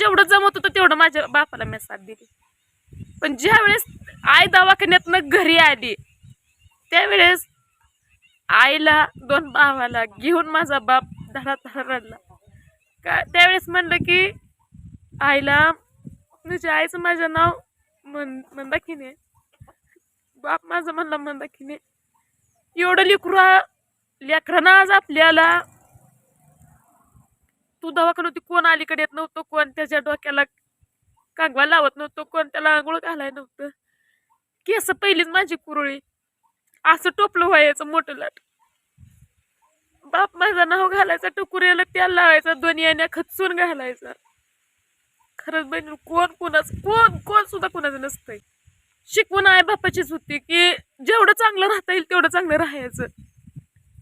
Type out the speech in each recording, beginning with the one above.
जेवढं जमत होतं तेवढं माझ्या बापाला मी साथ दिली. पण ज्या वेळेस आई दवाखान्यातनं घरी आली त्यावेळेस आईला दोन भावाला घेऊन माझा बाप धडा रडला. का त्यावेळेस म्हणलं की आईला तुझ्या आईचं माझं नाव मन मंदाकिनी बाप माझं म्हणलं मंदाकिनी एवढं लेकरा लेकरानं आज आपल्याला तू दवाखान्यात कोण अलीकडे येत नव्हतं कोण त्याच्या डोक्याला कागवा लावत नव्हतं कोण त्याला आंघोळ घालाय नव्हतं. केस पहिलीच माझी कुरळी. असं टोपलं व्हायचं मोठं लाट. बाप माझं नाव घालायचा टुकुऱ्याला त्याला लावायचा दोन्ही याने खचून घालायचा. खरंच बहिणी कोण कोणाच कोण कोण सुद्धा कोणाचं नसतंय. शिकवण आई बापाचीच होती की जेवढं चांगलं राहता येईल तेवढं चांगलं राहायचं.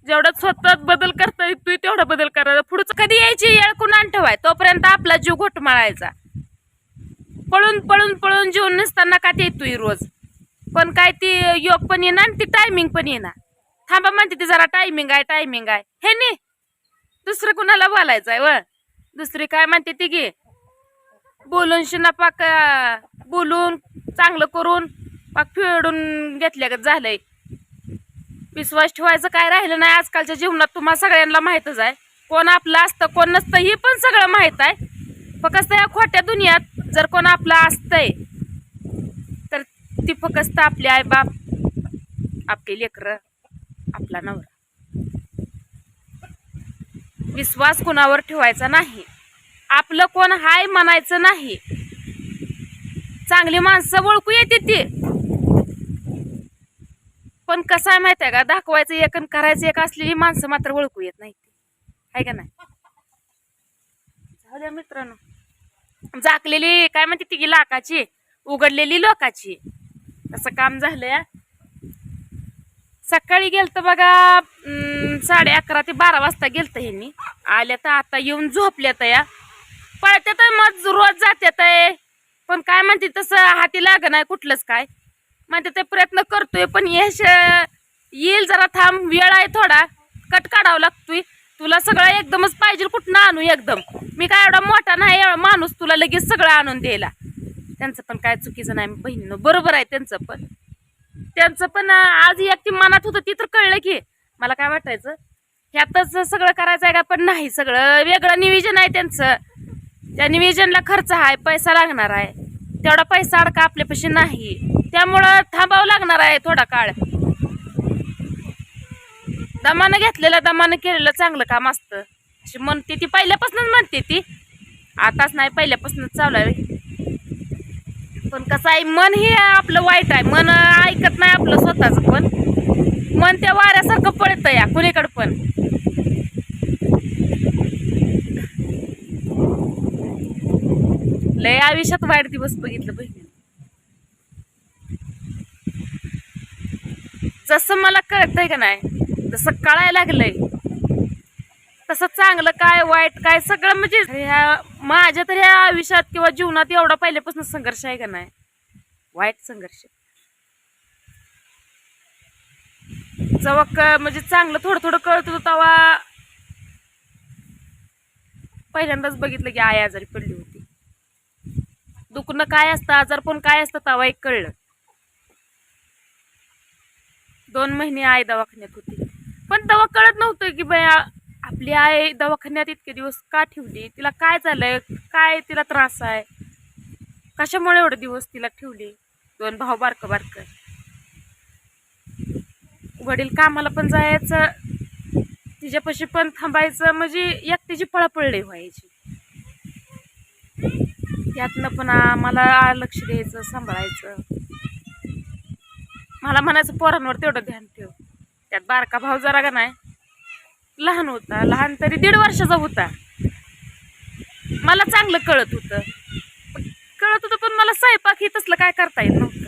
जेवढा स्वतः बदल करता येतोय तेवढा बदल करायचा पुढचं कधी यायची? येळ कुणान ठेवाय तोपर्यंत आपला जीव घोटमाळायचा. पळून पळून पळून जीवन नसताना का ते येतोय रोज. पण काय ती योग पण येणार आणि ती टायमिंग पण येणार. थांबा म्हणते ती जरा टायमिंग आहे टायमिंग आहे. हे नी दुसरं कुणाला बोलायचं आहे व दुसरी काय म्हणते ती गे? बोलून शिना पाक बोलून चांगलं करून पाक फिडून घेतल्या झालंय. विश्वास ठेवायचं काय राहिलं नाही आजकालच्या जीवनात तुम्हाला सगळ्यांना माहीतच आहे. कोण आपलं असतं कोण नसतं हे पण सगळं माहीत आहे. फक्त या खोट्या दुनियात जर कोण आपलं असतंय तर ती फक्त आपले आई बाप आपली लेकरं आपला नवरा. विश्वास कुणावर ठेवायचा नाही. आपलं कोण हाय म्हणायचं नाही. चांगली माणसं ओळखू येते ती. पण कसं आहे माहिती आहे का? दाखवायचं एक आणि करायचं एक असलेली माणसं मात्र ओळखू येत नाही. आहे का नाही? झाल्या मित्रांनो. झाकलेली काय म्हणते तिघी लाकाची उघडलेली लोकाची. तसं काम झालंय. सकाळी गेलतं बघा साडे अकरा ते बारा वाजता गेलतं ह्यांनी आल्या तर आता येऊन झोपल्यात या. पळत्यात मग रोज जात्यात आहे. पण काय म्हणते तसं हाती लागणार कुठलंच काय. म्हणते ते प्रयत्न करतोय पण यश येईल जरा थांब वेळ आहे थोडा. कट काढावा लागतोय. तुला सगळं एकदमच पाहिजे कुठनं आणू एकदम? मी काय एवढा मोठा नाही एवढा माणूस तुला लगेच सगळं आणून द्यायला. त्यांचं पण काय चुकीचं नाही बहिणीनं. बरोबर आहे त्यांचं पण. त्यांचं पण आज एक ती मनात होतं ती तर कळलं की. मला काय वाटायचं? ह्यातच सगळं करायचं आहे का? पण नाही सगळं वेगळं नियोजन आहे त्यांचं. त्या निविजनला खर्च आहे पैसा लागणार आहे. तेवढा पैसा अडका आपल्यापाशी नाही. त्यामुळं थांबावं लागणार आहे थोडा काळ. दमानं घेतलेलं दमानं केलेलं चांगलं काम असतं. अशी म्हणते ती पहिल्यापासूनच म्हणते ती. आताच नाही पहिल्यापासूनच चालू आहे. पण कसं आहे मन हे आपलं वाईट आहे. मन ऐकत नाही आपलं स्वतःच पण. मन त्या वाऱ्यासारखं पळतं या कुणीकडं पण. लय आयुष्यात वाईट दिवस बघितलं बहिणी जसं मला कळतंय का नाही जसं कळायला लागलंय. तसं चांगलं काय वाईट काय सगळं म्हणजे ह्या माझ्या तर ह्या आयुष्यात किंवा जीवनात एवढा पहिल्यापासून संघर्ष आहे का नाही? वाईट संघर्ष. जेव्हा क- म्हणजे चांगलं थोडं थोडं कळत होतं तेव्हा पहिल्यांदाच बघितलं की आई आजारी पडली होती. दुखणं काय असतं आजारपण काय असतं तेव्हा एक कळलं. दोन महिने आई दवाखान्यात होती. पण तेव्हा कळत नव्हतं की बाई आपली आई दवाखान्यात इतके दिवस का ठेवली? तिला काय झालंय? काय तिला त्रास आहे? कशामुळे एवढे दिवस तिला ठेवली? दोन भाऊ बारकं बारकं. वडील कामाला पण जायचं तिच्यापाशी पण थांबायचं म्हणजे एकटीची पळापळली व्हायची. त्यातनं पण आम्हाला लक्ष द्यायचं सांभाळायचं. मला म्हणायचं पोरांवर तेवढं ध्यान ठेव. त्यात बारका भाऊ जरा का नाही? लहान होता लहान तरी दीड वर्षाचा होता. मला चांगलं कळत होतं. कळत होतं पण मला स्वयंपाक हे तसलं काय करता येत नव्हतं.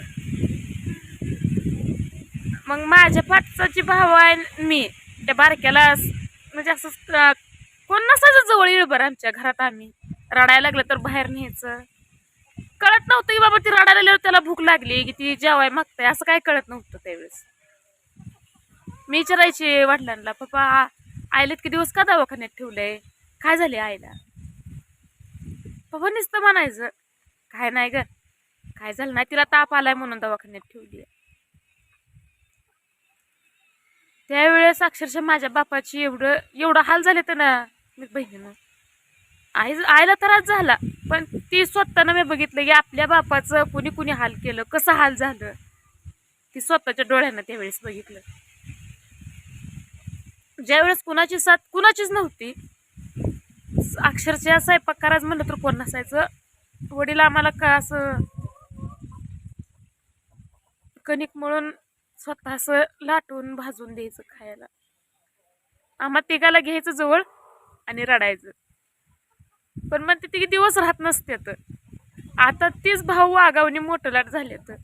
मग माझ्या पाठचाची भाव आहे मी त्या बारक्याला म्हणजे असं कोण नसायचं जवळ येळभर आमच्या घरात आम्ही. रडायला लागलं तर बाहेर न्यायचं. कळत नव्हतं की बाबा ती रडायला त्याला भूक लागली की ती जेवाय मागताय. असं काय कळत नव्हतं त्यावेळेस. मी विचारायचे वडिलांना पप्पा आईला इतके दिवस का दवाखान्यात ठेवलंय? काय झाले आईला? पप्पा नुसतं म्हणायचं काय नाही ग काय झालं नाही तिला ताप आलाय म्हणून दवाखान्यात ठेवली त्यावेळेस अक्षरशः माझ्या बापाची एवढं एवढं हाल झाले तर ना मी बहिणीनं. आई आईला त्रास झाला. पण ती स्वतःनं मी बघितलं की आपल्या बापाचं कुणी कुणी हाल केलं कसं हाल झालं? ती स्वतःच्या डोळ्यानं त्यावेळेस बघितलं. ज्यावेळेस कुणाची साथ कुणाचीच नव्हती अक्षरशः स्वयंपाक करायचं म्हणलं तर कोण नसायचं. वडील आम्हाला का असं कणिक म्हणून स्वतः असं लाटून भाजून द्यायचं खायला. आम्हा तिघाला घ्यायचं जवळ आणि रडायचं. पण मग ते दिवस राहत नसते तर आता तीच भाऊ आगावनी मोठं लाट झाले तर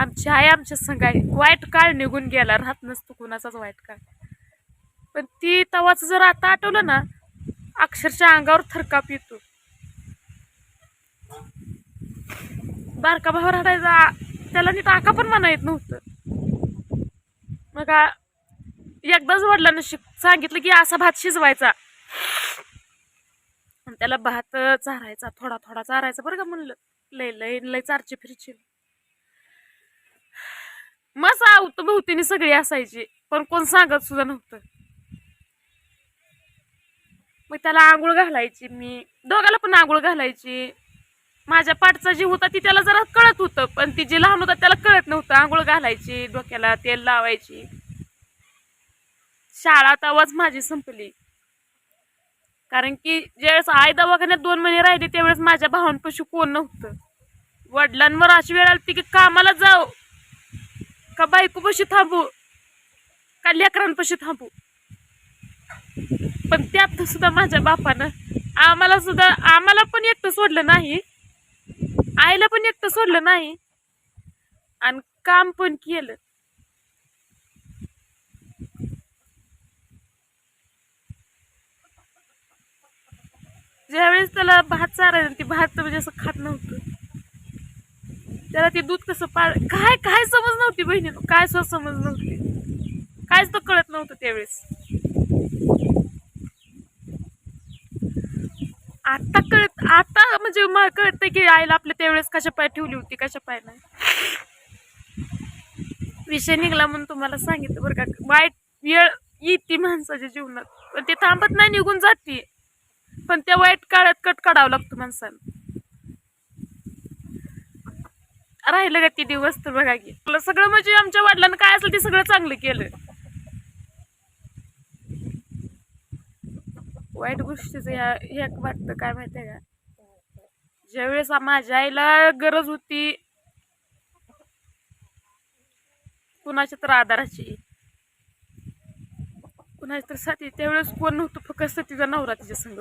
आमची आई आमच्या संघ आहे. वाईट काळ निघून गेला. राहत नसतो कुणाचाच वाईट काळ. पण ती तवाच जर आता आठवलं ना अक्षरशः अंगावर थरकाप येतो. बारका भाऊ राहायचा त्याला नीट आका पण म्हणा येत नव्हतं. मग एकदाच वडिलांना शिक सांगितलं की असा भात शिजवायचा. आणि त्याला भात चारायचा थोडा थोडा चारायचा बरं का म्हणलं. लय लय लय चारची फिरची. मस्त आवत भोवतीने सगळी असायची पण कोण सांगत सुद्धा नव्हतं. मग त्याला आंघोळ घालायची मी. दोघाला पण आंघोळ घालायची. माझ्या पाठचा जीव होता ती त्याला जरा कळत होतं पण ती जी लहान होता त्याला कळत नव्हतं. आंघोळ घालायची डोक्याला तेल लावायची. शाळा आवाज माझी संपली. कारण की ज्यावेळेस आई दवाखान्यात दोन महिने राहिले त्यावेळेस माझ्या भावांपाशी कोण नव्हतं. वडिलांवर अशी वेळ आली की कामाला जाऊ का बायकोपाशी थांबू? का लेकरांपाशी थांबू? पण त्यात सुद्धा माझ्या बापानं आम्हाला सुद्धा आम्हाला पण एकटं सोडलं नाही. आईला पण एकटं सोडलं नाही. आणि काम पण केलं. ज्यावेळेस त्याला भात चारायचं ती भात म्हणजे असं खात नव्हतं. त्याला ते दूध कसं पाळ काय काय समज नव्हती बहिणी काय सुद्धा समज नव्हती. कायच तर कळत नव्हतं त्यावेळेस. आता कळत आता म्हणजे मला कळतंय की आईला आपल्या त्यावेळेस कशा पाय ठेवली होती कशा पाय नाही. विषय निघला म्हणून तुम्हाला सांगितलं बरं का. वाईट वेळ येते माणसाच्या जीवनात. पण ते थांबत नाही निघून जाते. पण त्या वाईट काळात कट काढावं लागतो माणसानं राहिलं का ती दिवस तर बघा की. सगळं म्हणजे आमच्या वडिलांना काय असलं ते सगळं चांगलं केलं. वाईट गोष्टीच ह्या हे एक वाटतं काय माहितीये का? ज्यावेळेस माझ्या आईला गरज होती कुणाच्या तर आधाराची. कुणाच्या तर साथी. त्यावेळेस कोण नव्हतं फक्त तिचा नवरा तिच्या संग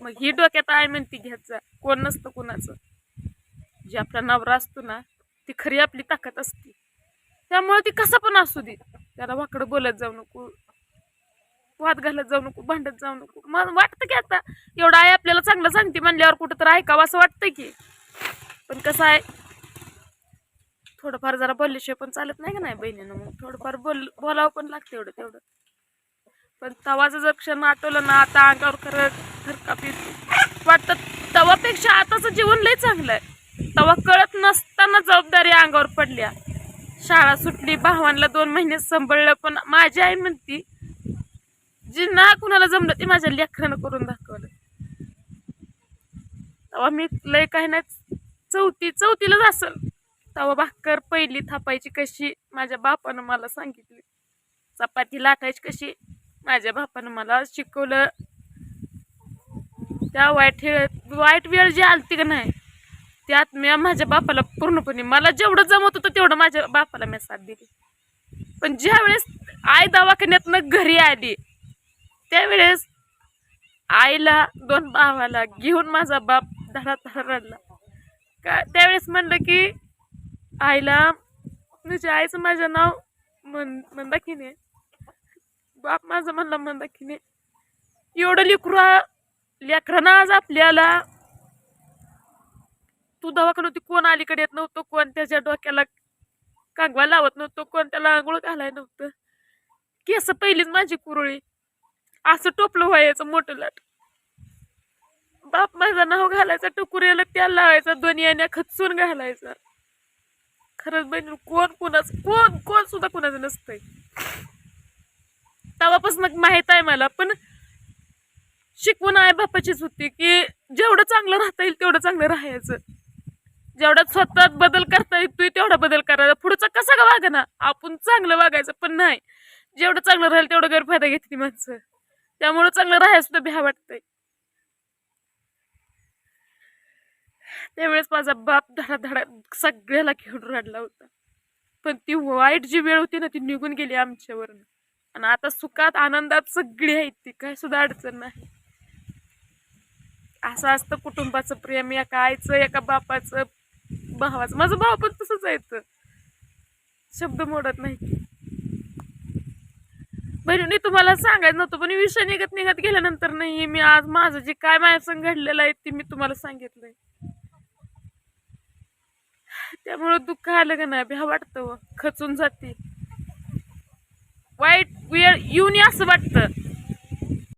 मग ही डोक्यात आय म्हणती घ्यायचा. कोण नसतं कुणाचं. जे आपला नवरा असतो ना ती खरी आपली ताकद असते. त्यामुळे ती कसा पण असू दे. त्याला वाकडं बोलत जाऊ नको. वाद घालत जाऊ नको भांडत जाऊ नको. मग वाटतं की आता एवढं आहे आपल्याला चांगलं सांगते म्हणल्यावर कुठं तर ऐकावं असं वाटतं की. पण कसं आहे थोडंफार जरा बोलल्याशिवाय पण चालत नाही का नाही बहिणीनं? मग थोडंफार बोल बोलावं पण लागतं एवढं तेवढं. पण तवाचं जर क्षण आठवलं ना आता अंगावर खरं थरकाप येतो वाटतं. तवापेक्षा आताचं जीवन लय चांगलं आहे. तवा कळत नसताना जबाबदारी अंगावर पडल्या. शाळा सुटली भावांना दोन महिने सांभाळलं पण माझी आई म्हणती जी ना कुणाला जमलं ते माझ्या लेकरानं करून दाखवलं. तेव्हा मी लय काही नाही चौथी चौथीलाच असल. तेव्हा भाकर पहिली थापायची कशी माझ्या बापानं मला सांगितली. चपाती लाटायची कशी माझ्या बापानं मला शिकवलं. त्या वाईट वाईट वेळ जी आलती का नाही त्यात मी माझ्या बापाला पूर्णपणे मला जेवढं जमत होतं तेवढं माझ्या बापाला मी साथ दिली. पण ज्यावेळेस आई दवाखान्यातनं घरी आली त्यावेळेस आईला दोन भावाला घेऊन माझा बाप धडा धडा रडला. का त्यावेळेस म्हणलं की आईला म्हणजे आईचं माझं नाव म्हण म्हणलं की नाही बाप माझं म्हणला नाही. एवढं लेकरा लेकरानं आज आपल्याला तू दवाखाना होती कोण अलीकडे येत नव्हतं कोण त्याच्या डोक्याला कांगवा लावत नव्हतं कोण त्याला आंघोळ घालाय नव्हतं. केस पहिलीच माझी कुरळी. असं टोपलं व्हायचं मोठं लाट. बाप माझा नाव घालायचा टुकुऱ्याला त्याला लावायचा दोन्ही याने खचून घालायचा. खरंच बहिणी कोण कुणाच कोण कोण सुद्धा कुणाचं नसतंय. तेव्हापासून माहीत आहे मला पण शिकवून आई बापाचीच होती की जेवढं चांगलं राहता येईल तेवढं चांगलं राहायचं. जेवढा स्वतःत बदल करता येतोय तेवढा बदल करायचा. पुढचा कसा का वागा ना आपण चांगलं वागायचं पण नाही. जेवढं चांगलं राहील तेवढं गैरफायदा घेते ती माणसं. त्यामुळं चांगलं राहायला सुद्धा भ्या वाटतंय. त्यावेळेस माझा बाप धडा धडा सगळ्याला घेऊन रडला होता. पण ती वाईट जी वेळ होती ना ती निघून गेली आमच्यावरनं. आणि आता सुखात आनंदात सगळी आहेत ती काय सुद्धा अडचण नाही. असं असतं कुटुंबाचं प्रेम एका आईचं एका बापाचं भावाचं. माझं भाव पण तसंच आहे शब्द मोडत नाही बहिणी तुम्हाला सांगायचं नव्हतं पण विषय निघत निघत गेल्यानंतर नाही मी आज माझं जे काय माझ्यासंग घडलेलं आहे ते मी तुम्हाला सांगितलंय. त्यामुळं दुःख आलं का नाही? भ्या वाटतं हो. खचून जाते. वाईट वेळ येऊन असं वाटतं